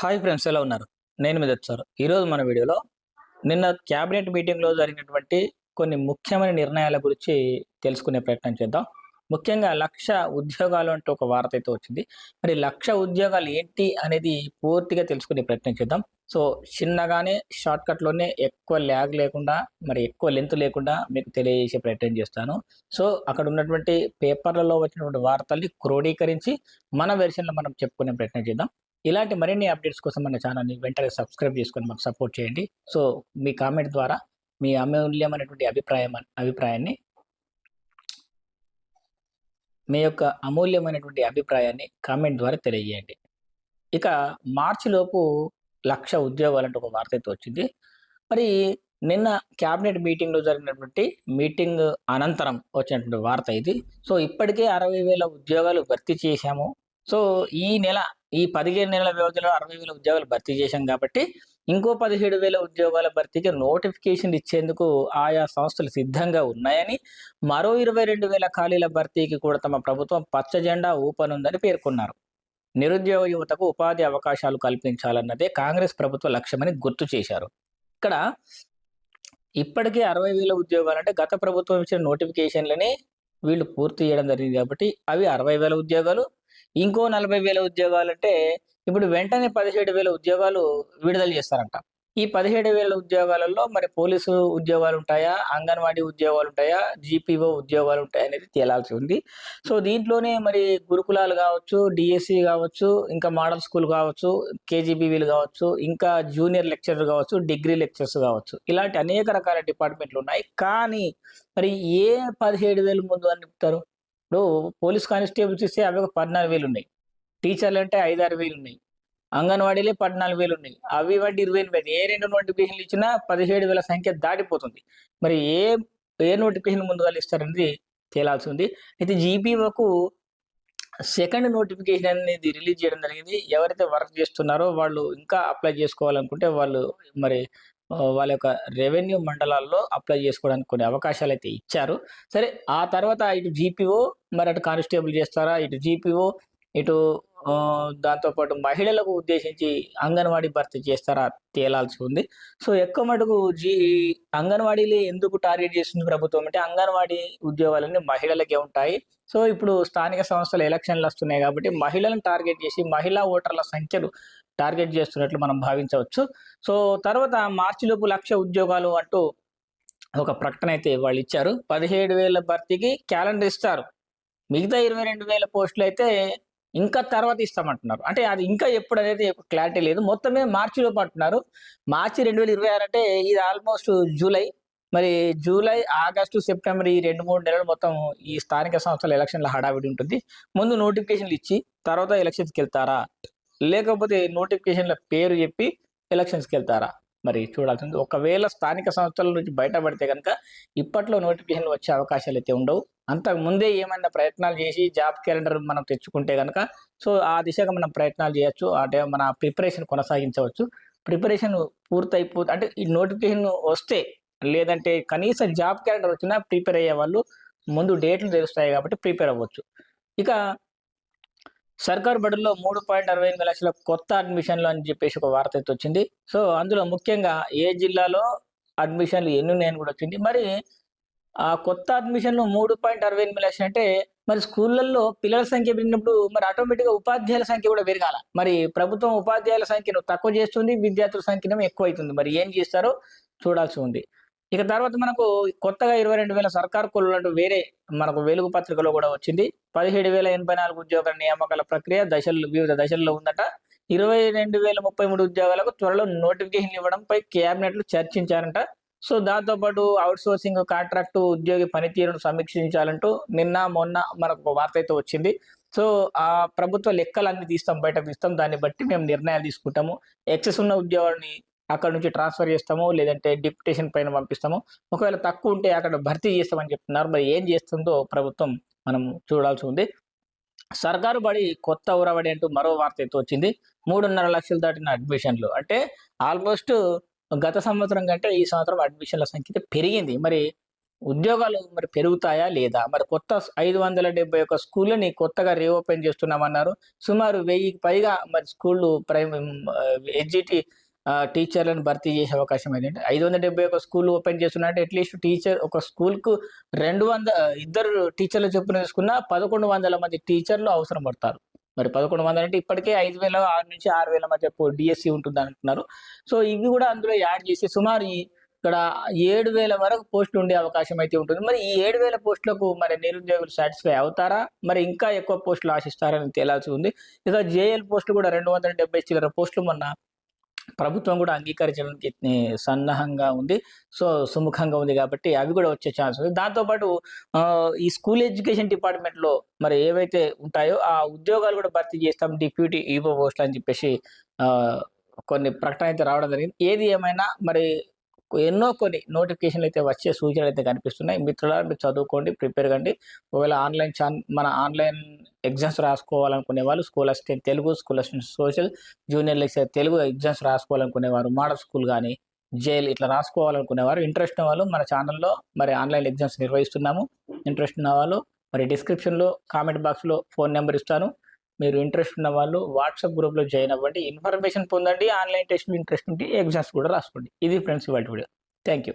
Hi friends ఎలా ఉన్నారు? నేను మీద సార్. ఈరోజు మన వీడియోలో నిన్న క్యాబినెట్ మీటింగ్లో జరిగినటువంటి కొన్ని ముఖ్యమైన నిర్ణయాల గురించి తెలుసుకునే ప్రయత్నం చేద్దాం. ముఖ్యంగా లక్ష ఉద్యోగాలు అంటే ఒక వార్త అయితే వచ్చింది. మరి లక్ష ఉద్యోగాలు ఏంటి అనేది పూర్తిగా తెలుసుకునే ప్రయత్నం చేద్దాం. సో చిన్నగానే షార్ట్ కట్లోనే ఎక్కువ ల్యాగ్ లేకుండా మరి ఎక్కువ లెంత్ లేకుండా మీకు తెలియజేసే ప్రయత్నం చేస్తాను. సో అక్కడ ఉన్నటువంటి పేపర్లలో వచ్చినటువంటి వార్తల్ని క్రోడీకరించి మన వెర్షన్లో మనం చెప్పుకునే ప్రయత్నం చేద్దాం. ఇలాంటి మరిన్ని అప్డేట్స్ కోసం మన ఛానల్ని వెంటనే సబ్స్క్రైబ్ చేసుకొని మాకు సపోర్ట్ చేయండి. సో మీ కామెంట్ ద్వారా మీ అమూల్యమైనటువంటి అభిప్రాయం అభిప్రాయాన్ని మీ యొక్క అమూల్యమైనటువంటి అభిప్రాయాన్ని కామెంట్ ద్వారా తెలియజేయండి. ఇక మార్చి లోపు లక్ష ఉద్యోగాలంటే ఒక వార్త అయితే వచ్చింది. మరి నిన్న క్యాబినెట్ మీటింగ్లో జరిగినటువంటి మీటింగ్ అనంతరం వచ్చినటువంటి వార్త ఇది. సో ఇప్పటికే అరవై వేల ఉద్యోగాలు భర్తీ చేశాము. సో ఈ నెల ఈ పదిహేను నెలల వ్యవధిలో అరవై వేల ఉద్యోగాలు భర్తీ చేశాం కాబట్టి ఇంకో పదిహేడు వేల ఉద్యోగాల భర్తీకి నోటిఫికేషన్ ఇచ్చేందుకు ఆయా సంస్థలు సిద్ధంగా ఉన్నాయని మరో ఇరవై రెండు వేల ఖాళీల భర్తీకి కూడా తమ ప్రభుత్వం పచ్చ జెండా ఊపనుందని పేర్కొన్నారు. నిరుద్యోగ యువతకు ఉపాధి అవకాశాలు కల్పించాలన్నదే కాంగ్రెస్ ప్రభుత్వ లక్ష్యమని గుర్తు చేశారు. ఇక్కడ ఇప్పటికే అరవై వేల ఉద్యోగాలు అంటే గత ప్రభుత్వం ఇచ్చిన నోటిఫికేషన్లని వీళ్ళు పూర్తి చేయడం జరిగింది కాబట్టి అవి అరవై వేల ఉద్యోగాలు ఇంకో నలభై వేల ఉద్యోగాలు అంటే ఇప్పుడు వెంటనే పదిహేడు వేల ఉద్యోగాలు విడుదల చేస్తారంట. ఈ పదిహేడు వేల ఉద్యోగాలలో మరి పోలీసు ఉద్యోగాలు ఉంటాయా? అంగన్వాడీ ఉద్యోగాలు ఉంటాయా? జీపీఓ ఉద్యోగాలు ఉంటాయా అనేది తేలాల్సి ఉంది. సో దీంట్లోనే మరి గురుకులాలు కావచ్చు డిఎస్సి కావచ్చు ఇంకా మోడల్ స్కూల్ కావచ్చు కేజీబీవీలు కావచ్చు ఇంకా జూనియర్ లెక్చరర్ కావచ్చు డిగ్రీ లెక్చర్స్ కావచ్చు. ఇలాంటి అనేక రకాల డిపార్ట్మెంట్లు ఉన్నాయి. కానీ మరి ఏ పదిహేడు వేలు ముందు అని చెప్తారు? ఇప్పుడు పోలీస్ కానిస్టేబుల్స్ ఇస్తే అవి ఒక పద్నాలుగు వేలు ఉన్నాయి. టీచర్లు అంటే ఐదారు వేలు ఉన్నాయి. అంగన్వాడీలే పద్నాలుగు వేలు ఉన్నాయి. అవి వంటి ఇరవై ఎనిమిది ఏ రెండు నోటిఫికేషన్లు ఇచ్చినా పదిహేడు వేల సంఖ్య దాటిపోతుంది. మరి ఏ ఏ నోటిఫికేషన్ ముందుగా ఇస్తారనేది తేలాల్సి ఉంది అయితే జీపీఓకు సెకండ్ నోటిఫికేషన్ అనేది రిలీజ్ చేయడం జరిగింది. ఎవరైతే వర్క్ చేస్తున్నారో వాళ్ళు ఇంకా అప్లై చేసుకోవాలనుకుంటే వాళ్ళు మరి వాళ్ళ యొక్క రెవెన్యూ మండలాల్లో అప్లై చేసుకోవడానికి కొన్ని అవకాశాలు అయితే ఇచ్చారు. సరే ఆ తర్వాత ఇటు జీపీఓ మరి అటు కానిస్టేబుల్ చేస్తారా? ఇటు జీపీఓ ఇటు దాంతోపాటు మహిళలకు ఉద్దేశించి అంగన్వాడీ భర్తీ చేస్తారా? తేలాల్సి ఉంది. సో ఎక్కువ మటుకు జీ అంగన్వాడీలు ఎందుకు టార్గెట్ చేస్తుంది ప్రభుత్వం అంటే అంగన్వాడీ ఉద్యోగాలన్నీ మహిళలకే ఉంటాయి. సో ఇప్పుడు స్థానిక సంస్థల ఎలక్షన్లు వస్తున్నాయి కాబట్టి మహిళలను టార్గెట్ చేసి మహిళా ఓటర్ల సంఖ్యను టార్గెట్ చేస్తున్నట్లు మనం భావించవచ్చు. సో తర్వాత మార్చి లోపు లక్ష ఉద్యోగాలు అంటూ ఒక ప్రకటన అయితే వాళ్ళు ఇచ్చారు. పదిహేడు వేల భర్తీకి క్యాలెండర్ ఇస్తారు. మిగతా ఇరవై రెండు వేల పోస్టులు అయితే ఇంకా తర్వాత ఇస్తామంటున్నారు. అంటే అది ఇంకా ఎప్పుడు అనేది క్లారిటీ లేదు. మొత్తమే మార్చి లోపు అంటున్నారు. మార్చి రెండు వేల ఇరవై ఆరు అంటే ఇది ఆల్మోస్ట్ జూలై. మరి జూలై ఆగస్టు సెప్టెంబర్ ఈ రెండు మూడు నెలలు మొత్తం ఈ స్థానిక సంస్థల ఎలక్షన్ల హడావిడి ఉంటుంది. ముందు నోటిఫికేషన్లు ఇచ్చి తర్వాత ఎలక్షన్స్కి వెళ్తారా? లేకపోతే నోటిఫికేషన్ల పేరు చెప్పి ఎలక్షన్స్కి వెళ్తారా మరి చూడాల్సింది. ఒకవేళ స్థానిక సంస్థల నుంచి బయటపడితే కనుక ఇప్పట్లో నోటిఫికేషన్లు వచ్చే అవకాశాలు అయితే ఉండవు. అంతకు ముందే ఏమైనా ప్రయత్నాలు చేసి జాబ్ క్యాలెండర్ మనం తెచ్చుకుంటే కనుక సో ఆ దిశగా మనం ప్రయత్నాలు చేయొచ్చు. అంటే మన ప్రిపరేషన్ కొనసాగించవచ్చు. ప్రిపరేషన్ పూర్తయిపో అంటే ఈ నోటిఫికేషన్ వస్తే లేదంటే కనీసం జాబ్ క్యాలెండర్ వచ్చినా ప్రిపేర్ అయ్యే వాళ్ళు ముందు డేట్లు తెలుస్తాయి కాబట్టి ప్రిపేర్ అవ్వచ్చు. ఇక సర్కార్ బడుల్లో మూడు పాయింట్ అరవై ఎనిమిది లక్షల కొత్త అడ్మిషన్లు అని చెప్పేసి ఒక వార్త అయితే వచ్చింది. సో అందులో ముఖ్యంగా ఏ జిల్లాలో అడ్మిషన్లు ఎన్ని ఉన్నాయని కూడా వచ్చింది. మరి ఆ కొత్త అడ్మిషన్లు మూడు పాయింట్ అరవై ఎనిమిది లక్షలు అంటే మరి స్కూళ్ళల్లో పిల్లల సంఖ్య పెరిగినప్పుడు మరి ఆటోమేటిక్గా ఉపాధ్యాయుల సంఖ్య కూడా పెరగాల. మరి ప్రభుత్వం ఉపాధ్యాయుల సంఖ్యను తక్కువ చేస్తుంది విద్యార్థుల సంఖ్యను ఎక్కువ అవుతుంది. మరి ఏం చేస్తారో చూడాల్సి ఉంది. ఇక తర్వాత మనకు కొత్తగా ఇరవై రెండు వేల సర్కార్ కొలు అంటూ వేరే మనకు వెలుగు పత్రికలో కూడా వచ్చింది. పదిహేడు వేల ఎనభై నాలుగు ఉద్యోగాల నియామకాల ప్రక్రియ దశలు వివిధ దశల్లో ఉందట. ఇరవై రెండు వేల ముప్పై మూడు ఉద్యోగాలకు త్వరలో నోటిఫికేషన్ ఇవ్వడంపై క్యాబినెట్లు చర్చించారంట. సో దాంతోపాటు అవుట్ సోర్సింగ్ కాంట్రాక్టు ఉద్యోగి పనితీరును సమీక్షించాలంటూ నిన్న మొన్న మనకు ఒక వార్త అయితే వచ్చింది. సో ఆ ప్రభుత్వ లెక్కలన్నీ తీస్తాం బయటకు తీస్తాం. దాన్ని బట్టి మేము నిర్ణయాలు తీసుకుంటాము. ఎక్సెస్ ఉన్న ఉద్యోగాన్ని అక్కడ నుంచి ట్రాన్స్ఫర్ చేస్తాము లేదంటే డిప్యుటేషన్ పైన పంపిస్తాము. ఒకవేళ తక్కువ ఉంటే అక్కడ భర్తీ చేస్తామని చెప్తున్నారు. మరి ఏం చేస్తుందో ప్రభుత్వం మనం చూడాల్సి ఉంది. సర్కారు బడి కొత్త ఊరబడి అంటూ మరో వార్త అయితే వచ్చింది. మూడున్నర లక్షలు దాటిన అడ్మిషన్లు. అంటే ఆల్మోస్ట్ గత సంవత్సరం కంటే ఈ సంవత్సరం అడ్మిషన్ల సంఖ్య పెరిగింది. మరి ఉద్యోగాలు మరి పెరుగుతాయా లేదా? మరి కొత్త ఐదు వందల డెబ్బై ఒక స్కూళ్ళని కొత్తగా రీఓపెన్ చేస్తున్నామన్నారు. సుమారు వెయ్యికి పైగా మరి స్కూళ్ళు ప్రైమ్ ఎడ్జిటి టీచర్లను భర్తీ చేసే అవకాశం ఏంటంటే ఐదు వందల డెబ్బై ఒక స్కూల్ ఓపెన్ చేస్తున్నారంటే అట్లీస్ట్ టీచర్ ఒక స్కూల్కు రెండు వంద ఇద్దరు టీచర్లు చొప్పున తీసుకున్న పదకొండు వందల మంది టీచర్లు అవసరం పడతారు. మరి పదకొండు వందలు అంటే ఇప్పటికే ఐదు వేల ఆరు నుంచి ఆరు వేల మధ్య డిఎస్సి ఉంటుంది అంటున్నారు. సో ఇవి కూడా అందులో యాడ్ చేసి సుమారు ఇక్కడ ఏడు వేల వరకు పోస్టులు ఉండే అవకాశం అయితే ఉంటుంది. మరి ఈ ఏడు వేల పోస్టులకు మరి నిరుద్యోగులు సాటిస్ఫై అవుతారా? మరి ఇంకా ఎక్కువ పోస్టులు ఆశిస్తారని తేలాల్సి ఉంది. ఇక జేఎల్ పోస్టులు కూడా రెండు వందల డెబ్బై చిల్లర పోస్టులు మొన్న ప్రభుత్వం కూడా అంగీకరించడానికి సన్నాహంగా ఉంది. సో సుముఖంగా ఉంది కాబట్టి అవి కూడా వచ్చే ఛాన్స్ ఉంది దాంతోపాటు ఈ స్కూల్ ఎడ్యుకేషన్ డిపార్ట్మెంట్లో మరి ఏవైతే ఉంటాయో ఆ ఉద్యోగాలు కూడా భర్తీ చేస్తాం డిప్యూటీ ఈవో పోస్టులు అని చెప్పేసి కొన్ని ప్రకటన అయితే రావడం జరిగింది. ఏది ఏమైనా మరి ఎన్నో కొన్ని నోటిఫికేషన్లు అయితే వచ్చే సూచనలు అయితే కనిపిస్తున్నాయి. మిత్రులారా మీరు చదువుకోండి ప్రిపేర్ కండి. ఒకవేళ ఆన్లైన్ ఛాన్ మన ఆన్లైన్ ఎగ్జామ్స్ రాసుకోవాలనుకునే వాళ్ళు school assistant Telugu school assistant social junior lecture Telugu exams రాసుకోవాలనుకునేవారు model school కానీ జైల్ ఇట్లా రాసుకోవాలనుకునేవారు ఇంట్రెస్ట్ ఉన్న వాళ్ళు మన ఛానల్లో మరి ఆన్లైన్ ఎగ్జామ్స్ నిర్వహిస్తున్నాము. ఇంట్రెస్ట్ ఉన్న వాళ్ళు మరి డిస్క్రిప్షన్లో కామెంట్ బాక్స్లో ఫోన్ నెంబర్ ఇస్తాను. మీరు ఇంట్రెస్ట్ ఉన్న వాళ్ళు వాట్సాప్ గ్రూప్లో జాయిన్ అవ్వండి. ఇన్ఫర్మేషన్ పొందండి. ఆన్లైన్ టెస్ట్లు ఇంట్రెస్ట్ ఉంటే ఎగ్జామ్స్ కూడా రాసుకోండి. ఇది ఫ్రెండ్స్ ఇవాళ వీడియో థ్యాంక్ యూ